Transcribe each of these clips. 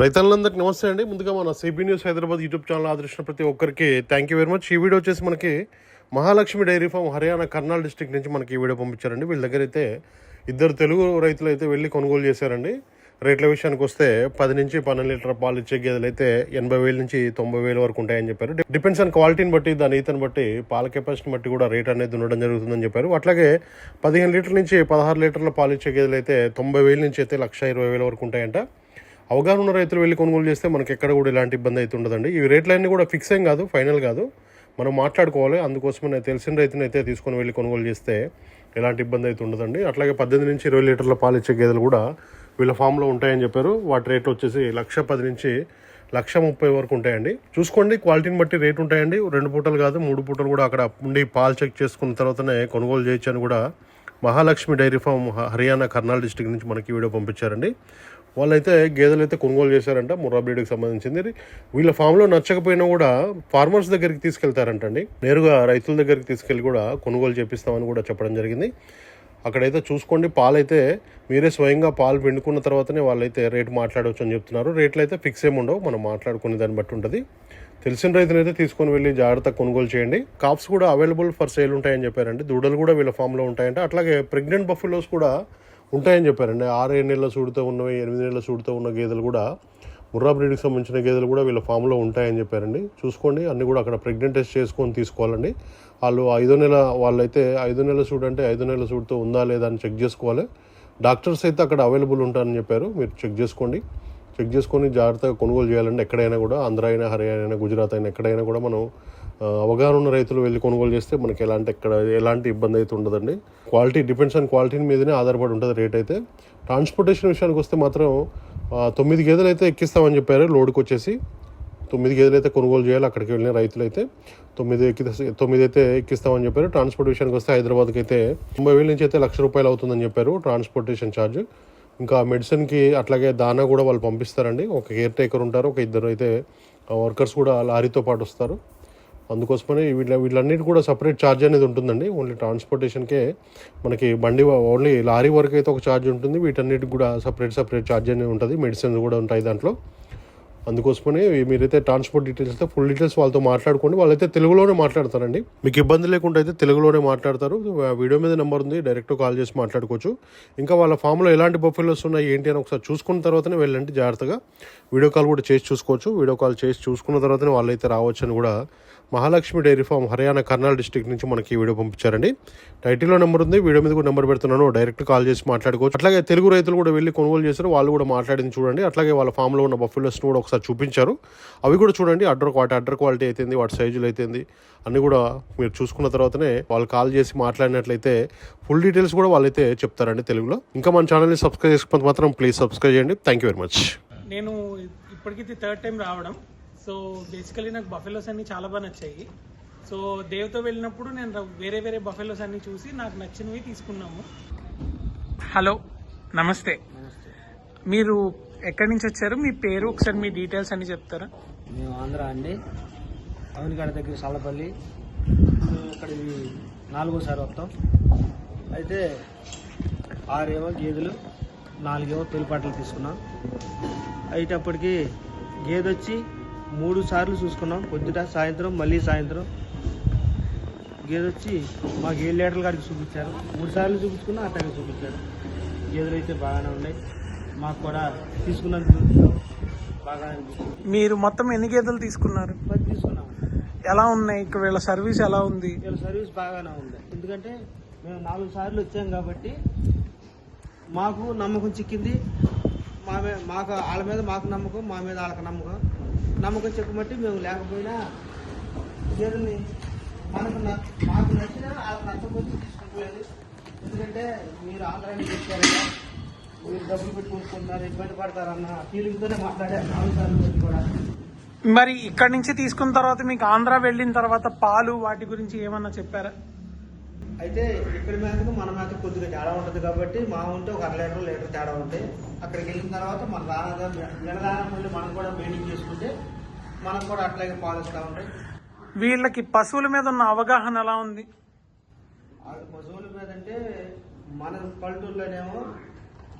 రైతులందరికీ నమస్తే అండి. ముందుగా మన CB news Hyderabad YouTube channel ఆదరించిన ప్రతి ఒక్కరికి థ్యాంక్ యూ వెరీ మచ్ ఈ వీడియో వచ్చేసి మనకి Mahalakshmi dairy farm Haryana Karnal district నుంచి మనకి ఈ వీడియో పంపించారండి. వీళ్ళ దగ్గర అయితే ఇద్దరు తెలుగు రైతులు అయితే వెళ్ళి కొనుగోలు చేశారండి. రేట్ల విషయానికి వస్తే పది నుంచి పన్నెండు లీటర్ పాలు ఇచ్చే గేదెలు అయితే ఎనభై వేల నుంచి తొంభై వేల వరకు ఉంటాయని చెప్పారు. డిపెండ్స్ ఆన్ క్వాలిటీని బట్టి దాని ఈతను బట్టి పాల కెపాసిటీని బట్టి కూడా రేట్ అనేది ఉండడం జరుగుతుందని చెప్పారు. అట్లాగే పదిహేను లీటర్ల నుంచి పదహారు లీటర్ల పాలు ఇచ్చే గేదెలు అయితే తొంభై వేల నుంచి అయితే లక్ష ఇరవై వేల వరకు ఉంటాయంట. అవగాహన ఉన్న రైతులు వెళ్ళి కొనుగోలు చేస్తే మనకి ఎక్కడ కూడా ఇలాంటి ఇబ్బంది అయితే ఉండదండి. ఈ రేట్లన్నీ కూడా ఫిక్స్ ఏం కాదు ఫైనల్ కాదు. మనం మాట్లాడుకోవాలి. అందుకోసమే తెలిసిన రైతుని అయితే తీసుకొని వెళ్ళి కొనుగోలు చేస్తే ఎలాంటి ఇబ్బంది అయితే ఉండదండి. అట్లాగే పద్దెనిమిది నుంచి ఇరవై లీటర్ల పాలు ఇచ్చే గేదెలు కూడా వీళ్ళ ఫామ్లో ఉంటాయని చెప్పారు. వాటి రేట్లు వచ్చేసి లక్ష పది నుంచి లక్ష ముప్పై వరకు ఉంటాయండి. చూసుకోండి క్వాలిటీని బట్టి రేట్ ఉంటాయండి. రెండు పూటలు కాదు మూడు పూటలు కూడా అక్కడ ఉండి పాలు చెక్ చేసుకున్న తర్వాతనే కొనుగోలు చేయొచ్చు అని కూడా Mahalakshmi dairy farm Haryana Karnal district నుంచి మనకి వీడియో పంపించారండి. వాళ్ళైతే గేదెలు అయితే కొనుగోలు చేశారంట ముర్రా బ్రీడ్కి సంబంధించింది. వీళ్ళ ఫామ్లో నచ్చకపోయినా కూడా ఫార్మర్స్ దగ్గరికి తీసుకెళ్తారంటండి. నేరుగా రైతుల దగ్గరికి తీసుకెళ్ళి కూడా కొనుగోలు చేపిస్తామని కూడా చెప్పడం జరిగింది. అక్కడైతే చూసుకోండి పాలైతే మీరే స్వయంగా పాలు పిండుకున్న తర్వాతనే వాళ్ళైతే రేటు మాట్లాడవచ్చు అని చెప్తున్నారు. రేట్లు అయితే ఫిక్స్ ఏమి ఉండవు మనం మాట్లాడుకునే దాన్ని బట్టి ఉంటుంది. తెలిసిన రైతునైతే తీసుకొని వెళ్ళి జాగ్రత్త కొనుగోలు చేయండి. కాప్స్ కూడా అవైలబుల్ ఫర్ సేల్ ఉంటాయని చెప్పారండి. దూడలు కూడా వీళ్ళ ఫామ్లో ఉంటాయంట. అట్లాగే ప్రెగ్నెంట్ బఫెలోస్ కూడా ఉంటాయని చెప్పారండి. ఆరు ఏడు నెలల సూడితో ఉన్నవి ఎనిమిది నెలల సూడితో ఉన్న గేదెలు కూడా ముర్రా బ్రీడ్కి సంబంధించిన గేదెలు కూడా వీళ్ళ ఫామ్లో ఉంటాయని చెప్పారండి. చూసుకోండి అన్నీ కూడా అక్కడ ప్రెగ్నెంట్ టెస్ట్ చేసుకొని తీసుకోవాలండి. వాళ్ళు ఐదో నెల వాళ్ళైతే ఐదో నెల సూట్ అంటే ఐదో నెలల సూట్తో ఉందా లేదా అని చెక్ చేసుకోవాలి. డాక్టర్స్ అయితే అక్కడ అవైలబుల్ ఉంటారని చెప్పారు. మీరు చెక్ చేసుకోండి. చెక్ చేసుకొని జాగ్రత్తగా కొనుగోలు చేయాలంటే ఎక్కడైనా కూడా ఆంధ్ర అయినా హర్యానా అయినా గుజరాత్ అయినా ఎక్కడైనా కూడా మనం అవగాహన ఉన్న రైతులు వెళ్ళి కొనుగోలు చేస్తే మనకి ఎలాంటి ఎక్కడ ఎలాంటి ఇబ్బంది అయితే ఉండదండి. క్వాలిటీ డిపెండ్స్ ఆన్ క్వాలిటీని మీదనే ఆధారపడి ఉంటుంది రేట్ అయితే. ట్రాన్స్పోర్టేషన్ విషయానికి వస్తే మాత్రం తొమ్మిది గేదెలు అయితే ఎక్కిస్తామని చెప్పారు లోడ్కి వచ్చేసి. తొమ్మిది గేదెలు అయితే కొనుగోలు చేయాలి అక్కడికి వెళ్ళిన రైతులు అయితే. తొమ్మిది ఎక్కి తొమ్మిది అయితే ఎక్కిస్తామని చెప్పారు. ట్రాన్స్పోర్ట్ విషయానికి వస్తే హైదరాబాద్కి అయితే తొంభై వేల నుంచి అయితే లక్ష రూపాయలు అవుతుందని చెప్పారు ట్రాన్స్పోర్టేషన్ ఛార్జ్ ఇంకా మెడిసిన్కి అట్లాగే దానా కూడా వాళ్ళు పంపిస్తారండి. ఒక కేర్ టేకర్ ఉంటారు ఒక ఇద్దరు అయితే వర్కర్స్ కూడా లారీతో పాటు వస్తారు. అందుకోసమనే వీళ్ళ వీళ్ళన్నిటి కూడా సపరేట్ ఛార్జ్ అనేది ఉంటుందండి. ఓన్లీ ట్రాన్స్పోర్టేషన్కే మనకి బండి ఓన్లీ లారీ వరకు అయితే ఒక ఛార్జ్ ఉంటుంది. వీటన్నిటికి కూడా సపరేట్ సపరేట్ ఛార్జ్ అనేది ఉంటుంది. మెడిసిన్స్ కూడా ఉంటాయి దాంట్లో. అందుకోసమనే మీరైతే ట్రాన్స్పోర్ట్ డీటెయిల్స్ అయితే ఫుల్ డీటెయిల్స్ వాళ్ళతో మాట్లాడుకోండి. వాళ్ళైతే తెలుగులోనే మాట్లాడతారండి. మీకు ఇబ్బంది లేకుండా అయితే తెలుగులోనే మాట్లాడతారు. వీడియో మీద నెంబర్ ఉంది డైరెక్ట్ కాల్ చేసి మాట్లాడుకోవచ్చు. ఇంకా వాళ్ళ ఫామ్లో ఎలాంటి బఫెలోస్ ఉన్నాయి ఏంటి అని ఒకసారి చూసుకున్న తర్వాతనే వెళ్ళండి జాగ్రత్తగా. వీడియో కాల్ కూడా చేసి చూసుకోవచ్చు. వీడియో కాల్ చేసి చూసుకున్న తర్వాతనే వాళ్ళైతే రావచ్చు అని కూడా Mahalakshmi dairy farm Haryana Karnal district నుంచి మనకి వీడియో పంపించారండి. టైటిల్లో నెంబర్ ఉంది వీడియో మీద కూడా నెంబర్ పెడుతున్నాను. డైరెక్ట్ కాల్ చేసి మాట్లాడుకోవచ్చు. అట్లాగే తెలుగు రైతులు కూడా వెళ్ళి కొనుగోలు చేశారు. వాళ్ళు కూడా మాట్లాడింది చూడండి. అట్లాగే వాళ్ళ ఫామ్లో ఉన్న బఫెలోస్ కూడా ఒకసారి చూపించారు. అవి కూడా చూడండి అడ్డర్ వాటి అడ్డర్ క్వాలిటీ అయితేంది వాటి సైజులు అయితేంది అన్ని కూడా మీరు చూసుకున్న తర్వాతనే వాళ్ళు కాల్ చేసి మాట్లాడినట్లయితే ఫుల్ డీటెయిల్స్ కూడా వాళ్ళైతే చెప్తారండి తెలుగులో. ఇంకా మన ఛానల్ని సబ్స్క్రైబ్ చేసుకుంటే మాత్రం ప్లీజ్ సబ్స్క్రైబ్ చేయండి. థ్యాంక్ యూ వెరీ మచ్ నేను ఇప్పటికి థర్డ్ టైం రావడం. సో బేసికలీ నాకు బఫెలోస్ అన్ని చాలా బాగా నచ్చాయి. సో దేవ్తో వెళ్ళినప్పుడు నేను వేరే వేరే బఫెలోస్ అన్ని చూసి నాకు నచ్చినవి తీసుకున్నాము. హలో నమస్తే. మీరు ఎక్కడి నుంచి వచ్చారు? మీ పేరు? ఒకసారి మీ డీటెయిల్స్ అన్ని చెప్తారా? మేము ఆంధ్ర అండి. అవనికాడ దగ్గర సాలపల్లి. మేము ఇక్కడ నాలుగోసారి వస్తాం. అయితే ఆరేమో గేదెలు నాలుగేమో తొలిపాటలు తీసుకున్నాం. అయితే అప్పటికి గేదె వచ్చి మూడు సార్లు చూసుకున్నాం. పొద్దుట సాయంత్రం మళ్ళీ సాయంత్రం. గేదె వచ్చి మాకు ఏడు లీటర్ల కాడికి చూపించారు. మూడు సార్లు చూపించుకున్నా అట్టగా చూపించారు. గేదెలు అయితే బాగానే ఉన్నాయి. మాకు కూడా తీసుకున్నందుకు బాగా అనిపిస్తుంది. మీరు మొత్తం ఎన్ని గేదెలు తీసుకున్నారు? పది తీసుకున్నాం. ఎలా ఉన్నాయి? ఇక్కడ వీళ్ళ సర్వీస్ ఎలా ఉంది? వీళ్ళ సర్వీస్ బాగానే ఉంది. ఎందుకంటే మేము నాలుగు సార్లు వచ్చాం కాబట్టి మాకు నమ్మకం చిక్కింది. మా మీద మాకు వాళ్ళ మీద మాకు నమ్మకం మా మీద వాళ్ళకి నమ్మకం. నమ్మకం చెప్పబట్టి మేము లేకపోయినా గేదెల్ని మనకు మాకు నచ్చిన వాళ్ళకి నచ్చకపోతే తీసుకుంటులేదు ఎందుకంటే మీరు ఆంధ్రాన్ని చెప్పారు మీరు డబ్బులు పెట్టి కొనుక్కుంటున్నారు ఇబ్బంది పడతారన్న ఫీలింగ్తోనే మాట్లాడారు నాలుగు సార్లు వచ్చి కూడా. మరి ఇక్కడ నుంచి తీసుకున్న తర్వాత మీకు ఆంధ్ర వెళ్ళిన తర్వాత పాలు వాటి గురించి ఏమన్నా చెప్పారా? అయితే ఇక్కడ మేతకు మన మేతకు కొద్దిగా తేడా ఉంటుంది కాబట్టి మా ఉంటే ఒక అర లీటర్ లీటర్ తేడా ఉంటాయి. అక్కడికి వెళ్ళిన తర్వాత మన దానా మళ్ళీ మనం కూడా మెయింటైన్ చేసుకుంటే మనకు కూడా అట్లాగే పాలు ఇస్తూ ఉంటాయి. వీళ్ళకి పశువుల మీద ఉన్న అవగాహన ఎలా ఉంది? అది పశువుల మీద అంటే మన పల్లెటూరులోనేమో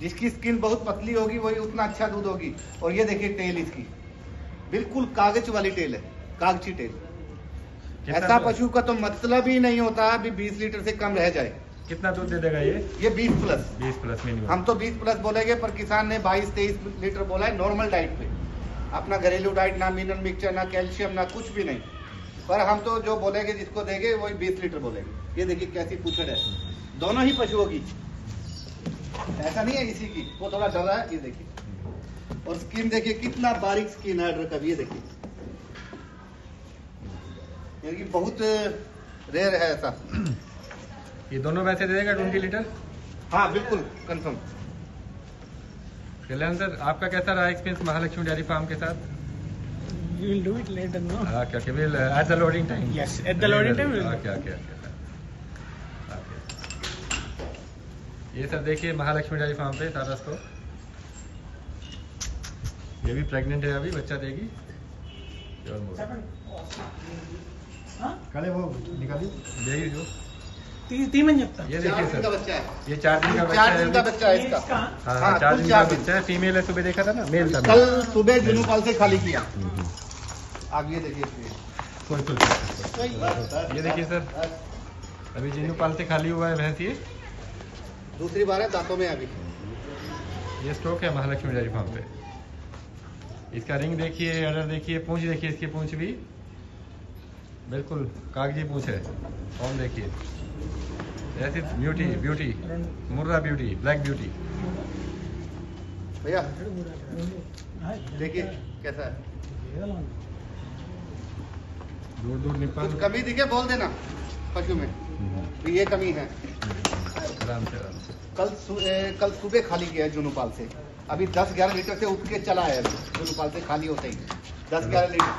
जिसकी स्किन बहुत पतली होगी वही उतना अच्छा दूध होगी। और ये देखिए टेल इसकी। बिल्कुल कागज़ वाली टेल है कागज़ी टेल। ऐसा पशु का तो मतलब ही नहीं होता अभी 20 लीटर से कम रह जाए। कितना दूध दे देगा ये? ये 20 प्लस। 20 प्लस मिनिमम हम तो 20 प्लस बोलेंगे पर किसान ने 22 23 लीटर बोला है नॉर्मल डाइट पे। अपना घरेलू डाइट ना मिनरल मिक्सचर ना कैल्शियम ना कुछ भी नहीं। पर हम तो जो बोलेंगे जिसको देंगे वही 20 लीटर बोलेंगे। ये देखिए कैसी पूछड़ है। दोनों ही पशुओं की। ऐसा नहीं है इसी की वो थोड़ा डर रहा है ये देखिए और स्किन देखिए कितना बारीक स्किन है एड्रक अब ये देखिए यानी कि बहुत रेयर है ऐसा ये दोनों पैसे दे देगा ट्वेंटी लीटर हाँ बिल्कुल कंफर्म कल्याण सर आपका कैसा रहा एक्सपीरियंस महालक्ष्मी डेयरी फार्म के साथ We'll do it later, no? Okay, okay. We'll uh, at the loading time. Yes, at the later, loading time. We'll okay, okay, okay. ये सब देखिए महालक्ष्मी डाई फार्म पे सारा इसको ये भी प्रेग्नेंट है अभी बच्चा देगी। वो जो। तीन ये देखिए सर। ये चार दिन का बच्चा है चार दिन का बच्चा है। फीमेल है सुबह देखा था ना? मेल था। कल सुबह जुनूपाल से खाली किया। आप ये देखिए तो- ये देखिए सर। अभी जिनूपाल से खाली हुआ है भैंस ये। दूसरी बार है दांतों में अभी। ये स्टॉक है महालक्ष्मी डेयरी फार्म पे। इसका रिंग देखिए अडर देखिए पूंछ देखिए इसकी पूंछ भी। बिल्कुल कागज़ी पूंछ है। कौन देखिए। ऐसी beauty beauty Murrah beauty black beauty भैया देखिए कैसा है? दूर दूर निपल कमी दिखे बोल देना पशु में। हम्म, ये कमी है। आराम से आराम से। कल सु, ए, कल सुबह खाली किया है जुनूपाल से। अभी 10-11 लीटर से उठ के चला है अभी जुनूपाल से खाली होते ही। 10-11 लीटर।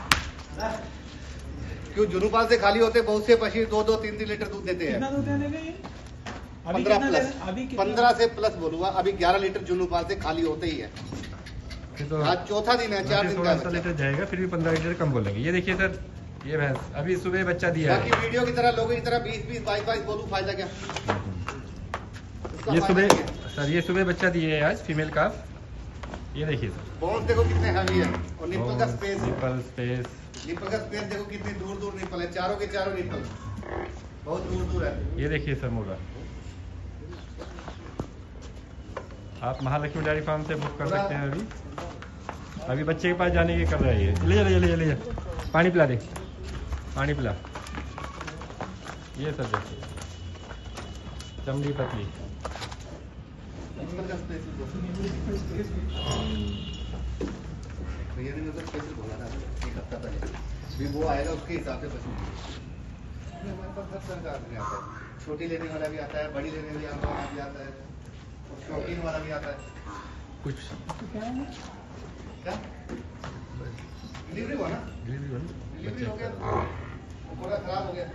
क्यों जुनूपाल से खाली होते बहुत से पशु दो दो तीन तीन लीटर दूध देते हैं। पंद्रह प्लस अभी पंद्रह से प्लस बोलूँगा अभी ग्यारह लीटर जुनूपाल से खाली होते ही है। तो आज चौथा दिन है चार दिन का है। लीटर जाएगा फिर भी पंद्रह लीटर कम बोलेंगे। ये देखिए सर ये भैंस अभी सुबह बच्चा दिया है। बाकी वीडियो की तरह लोगों की तरह बीस बीस बाईस बाईस बोलूँ फ़ायदा क्या? ये सुबह सर ये सुबह बच्चा दिए है आज फीमेल का। ये देखिए सर। बोन्स देखो कितने हैवी है। और निप्पल का स्पेस निपल स्पेस निप्पल का स्पेस देखो कितनी दूर दूर निप्पल है। चारों के चारों निप्पल बहुत दूर दूर है। ये देखिए सर मुर्गा आप महालक्ष्मी डेयरी फार्म से बुक कर सकते हैं अभी। अभी बच्चे के पास जाने की कर रहा है ये। ले जा ले जा ले जा। पानी पिला दे। पानी पिला। ये सर देखिए। चमड़ी पतली। का स्पेस भैया ने मेरे को स्पेशल बोला था एक हफ़्ता पहले भी वो आएगा उसके हिसाब से पशु हमारे पास हर प्रकार का आता है छोटी लेने वाला भी आता है बड़ी लेने भी आता है और शौकीन वाला भी आता है कुछ क्या डिलीवरी हुआ ना डिलीवरी हो डिलीवरी हो गया वो थोड़ा खराब हो गया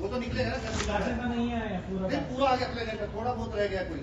वो तो निकलेगा ना कल राशन का नहीं आया पूरा आ गया थोड़ा बहुत रह गया कोई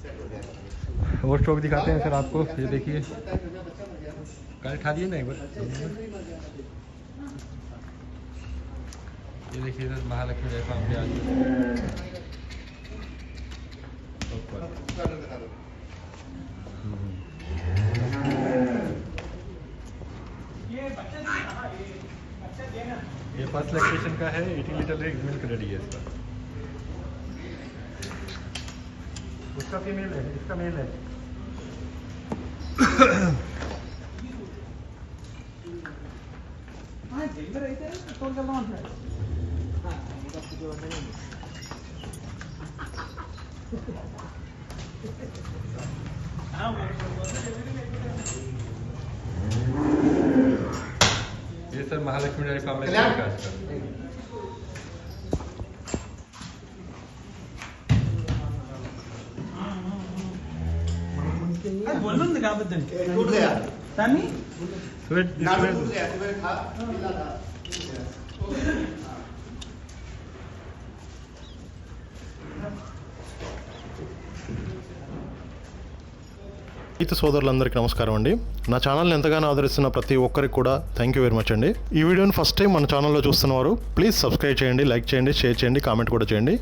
वो स्टॉक दिखाते हैं सर आपको, ये देखिए। कल उठा दिए ना एक बार ये देखिए सर महालक्ष्मी जैसा हम आज ये फ़र्स्ट लोकेशन का है, एटी लीटर एक मिल्क रेडी है इसका। उसका फीमेल है इसका मेल है। ये सर महालक्ष्मी नारायण कॉम्प्लेक्स का ఇది కావద్దండి దాన్ని ఈత సోదరులందరికీ నమస్కారం అండి. నా ఛానల్ని ఎంతగానో ఆదరిస్తున్న ప్రతి ఒక్కరికి కూడా థ్యాంక్ యూ వెరీ మచ్ అండి. ఈ వీడియోని ఫస్ట్ టైం మన ఛానల్లో చూస్తున్నవారు ప్లీజ్ సబ్స్క్రైబ్ చేయండి లైక్ చేయండి షేర్ చేయండి కామెంట్ కూడా చేయండి.